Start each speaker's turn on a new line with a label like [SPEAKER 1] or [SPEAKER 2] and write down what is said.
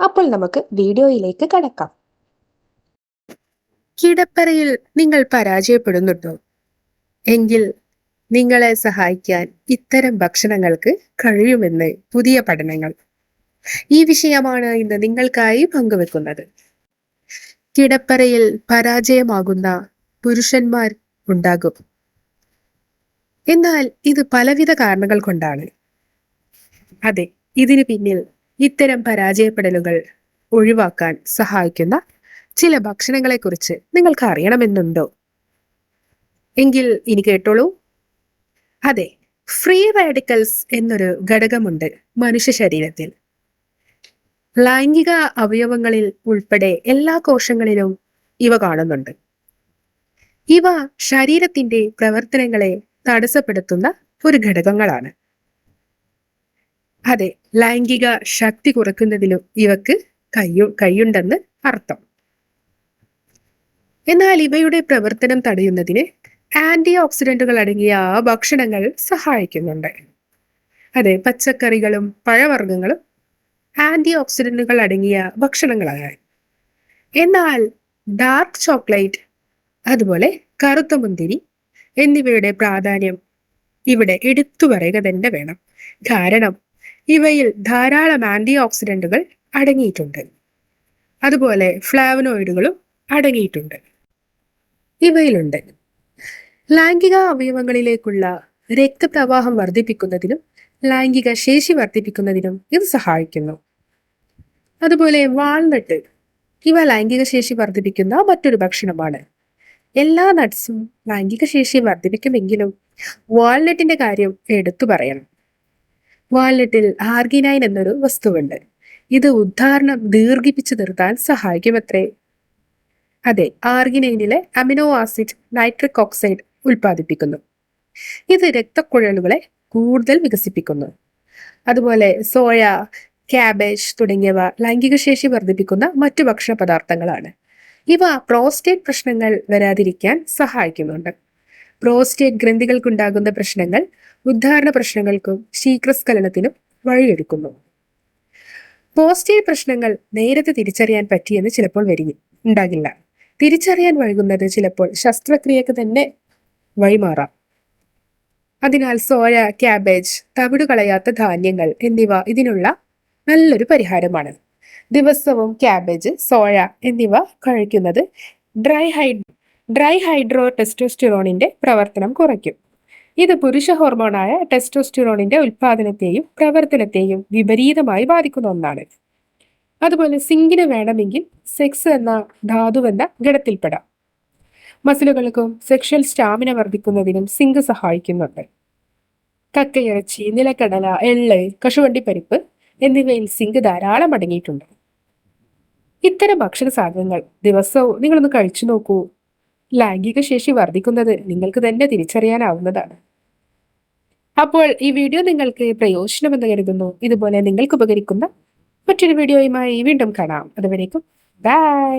[SPEAKER 1] അപ്പോൾ നമുക്ക് വീഡിയോയിലേക്ക് കടക്കാം.
[SPEAKER 2] കിടപ്പറയിൽ നിങ്ങൾ പരാജയപ്പെടുന്നുണ്ടോ? എങ്കിൽ നിങ്ങളെ സഹായിക്കാൻ ഇത്തരം ഭക്ഷണങ്ങൾക്ക് കഴിയുമെന്ന് പുതിയ പഠനങ്ങൾ. ഈ വിഷയമാണ് ഇന്ന് നിങ്ങൾക്കായി പങ്കുവെക്കുന്നത്. കിടപ്പറയിൽ പരാജയമാകുന്ന പുരുഷന്മാർ ഉണ്ടാകും. എന്നാൽ ഇത് പലവിധ കാരണങ്ങൾ കൊണ്ടാണ്. അതെ ഇതിന് പിന്നിൽ ഇത്തരം പരാജയപ്പെടലുകൾ ഒഴിവാക്കാൻ സഹായിക്കുന്ന ചില ഭക്ഷണങ്ങളെക്കുറിച്ച് നിങ്ങൾക്ക് അറിയണമെന്നുണ്ടോ? എങ്കിൽ ഇനി കേട്ടോളൂ. അതെ ഫ്രീ റാഡിക്കൽസ് എന്നൊരു ഘടകമുണ്ട് മനുഷ്യ ശരീരത്തിൽ. ലൈംഗിക അവയവങ്ങളിൽ ഉൾപ്പെടെ എല്ലാ കോശങ്ങളിലും ഇവ കാണുന്നുണ്ട്. ഇവ ശരീരത്തിന്റെ പ്രവർത്തനങ്ങളെ തടസ്സപ്പെടുത്തുന്ന ഒരു ഘടകങ്ങളാണ്. അതെ ലൈംഗിക ശക്തി കുറയ്ക്കുന്നതിലും ഇവക്ക് കയ്യു കൈയുണ്ടെന്ന് അർത്ഥം. എന്നാൽ ഇവയുടെ പ്രവർത്തനം തടയുന്നതിന് ആന്റി ഓക്സിഡന്റുകൾ അടങ്ങിയ ഭക്ഷണങ്ങൾ സഹായിക്കുന്നുണ്ട്. അതെ പച്ചക്കറികളും പഴവർഗങ്ങളും ആന്റി ഓക്സിഡന്റുകൾ അടങ്ങിയ ഭക്ഷണങ്ങളാണ്. എന്നാൽ ഡാർക്ക് ചോക്ലേറ്റ് അതുപോലെ കറുത്ത മുന്തിരി എന്നിവയുടെ പ്രാധാന്യം ഇവിടെ എടുത്തു പറയുക തന്നെ വേണം. കാരണം ഇവയിൽ ധാരാളം ആന്റി ഓക്സിഡന്റുകൾ അടങ്ങിയിട്ടുണ്ട്. അതുപോലെ ഫ്ലാവനോയിഡുകളും അടങ്ങിയിട്ടുണ്ട്. ഇവയിലുണ്ട്. ലൈംഗിക അവയവങ്ങളിലേക്കുള്ള രക്തപ്രവാഹം വർദ്ധിപ്പിക്കുന്നതിനും ലൈംഗിക ശേഷി വർദ്ധിപ്പിക്കുന്നതിനും ഇത് സഹായിക്കുന്നു. അതുപോലെ വാൾനട്ട് ഇവ ലൈംഗിക ശേഷി വർദ്ധിപ്പിക്കുന്ന മറ്റൊരു ഭക്ഷണമാണ്. എല്ലാ നട്ട്സും ലൈംഗിക ശേഷി വർദ്ധിപ്പിക്കുമെങ്കിലും വാൾനട്ടിന്റെ കാര്യം എടുത്തു പറയണം. വാൾനട്ടിൽ ആർഗിനൈൻ എന്നൊരു വസ്തുവുണ്ട്. ഇത് ഉദ്ധാരണം ദീർഘിപ്പിച്ചു നിർത്താൻ സഹായിക്കുമത്രേ. അതെ ആർഗിനൈനിലെ അമിനോ ആസിഡ് നൈട്രിക് ഓക്സൈഡ് ഉൽപ്പാദിപ്പിക്കുന്നു. ഇത് രക്തക്കുഴലുകളെ കൂടുതൽ വികസിപ്പിക്കുന്നു. അതുപോലെ സോയ ക്യാബേജ് തുടങ്ങിയവ ലൈംഗിക ശേഷി വർദ്ധിപ്പിക്കുന്ന മറ്റു ഭക്ഷണ പദാർത്ഥങ്ങളാണ് ഇവ പ്രോസ്റ്റേറ്റ് പ്രശ്നങ്ങൾ വരാതിരിക്കാൻ സഹായിക്കുന്നുണ്ട്. പ്രോസ്റ്റേറ്റ് ഗ്രന്ഥികൾക്കുണ്ടാകുന്ന പ്രശ്നങ്ങൾ ഉദ്ധാരണ പ്രശ്നങ്ങൾക്കും ശീക്രസ്ഖലനത്തിനും വഴിയൊരുക്കുന്നു. പോസ്റ്റേറ്റ് പ്രശ്നങ്ങൾ നേരത്തെ തിരിച്ചറിയാൻ പറ്റിയെന്ന് ചിലപ്പോൾ വരിക ഉണ്ടാകില്ല. തിരിച്ചറിയാൻ വൈകുന്നത് ചിലപ്പോൾ ശസ്ത്രക്രിയക്ക് തന്നെ വഴിമാറാം. അതിനാൽ സോയ ക്യാബേജ് തവിട് കളയാത്ത ധാന്യങ്ങൾ എന്നിവ ഇതിനുള്ള നല്ലൊരു പരിഹാരമാണ്. ദിവസവും ക്യാബേജ് സോയ എന്നിവ കഴിക്കുന്നത് ഡ്രൈ ഹൈഡ് ഡ്രൈ ഹൈഡ്രോ ടെസ്റ്റോസ്റ്റിറോണിന്റെ പ്രവർത്തനം കുറയ്ക്കും. ഇത് പുരുഷ ഹോർമോണായ ടെസ്റ്റോസ്റ്റിറോണിന്റെ ഉൽപാദനത്തെയും പ്രവർത്തനത്തെയും വിപരീതമായി ബാധിക്കുന്ന ഒന്നാണ്. അതുപോലെ സിങ്കിന് വേണമെങ്കിൽ സെക്സ് എന്ന ധാതുവെന്ന ഗണത്തിൽപ്പെടാം. മസിലുകൾക്കും സെക്ഷൽ സ്റ്റാമിന വർദ്ധിക്കുന്നതിനും സിങ്ക് സഹായിക്കുന്നുണ്ട്. കക്കയിറച്ചി നിലക്കടല എള്ള് കശുവണ്ടിപ്പരിപ്പ് എന്നിവയിൽ സിങ്ക് ധാരാളം അടങ്ങിയിട്ടുണ്ട്. ഇത്തരം ഭക്ഷണ സാധനങ്ങൾ ദിവസവും നിങ്ങളൊന്ന് കഴിച്ചു നോക്കൂ. ലൈംഗിക ശേഷി വർദ്ധിക്കുന്നത് നിങ്ങൾക്ക് തന്നെ തിരിച്ചറിയാനാവുന്നതാണ്. അപ്പോൾ ഈ വീഡിയോ നിങ്ങൾക്ക് പ്രയോജനമെന്ന് കരുതുന്നു. ഇതുപോലെ നിങ്ങൾക്ക് ഉപകരിക്കുന്ന മറ്റൊരു വീഡിയോയുമായി വീണ്ടും കാണാം. അതുവരേക്കും ബൈ!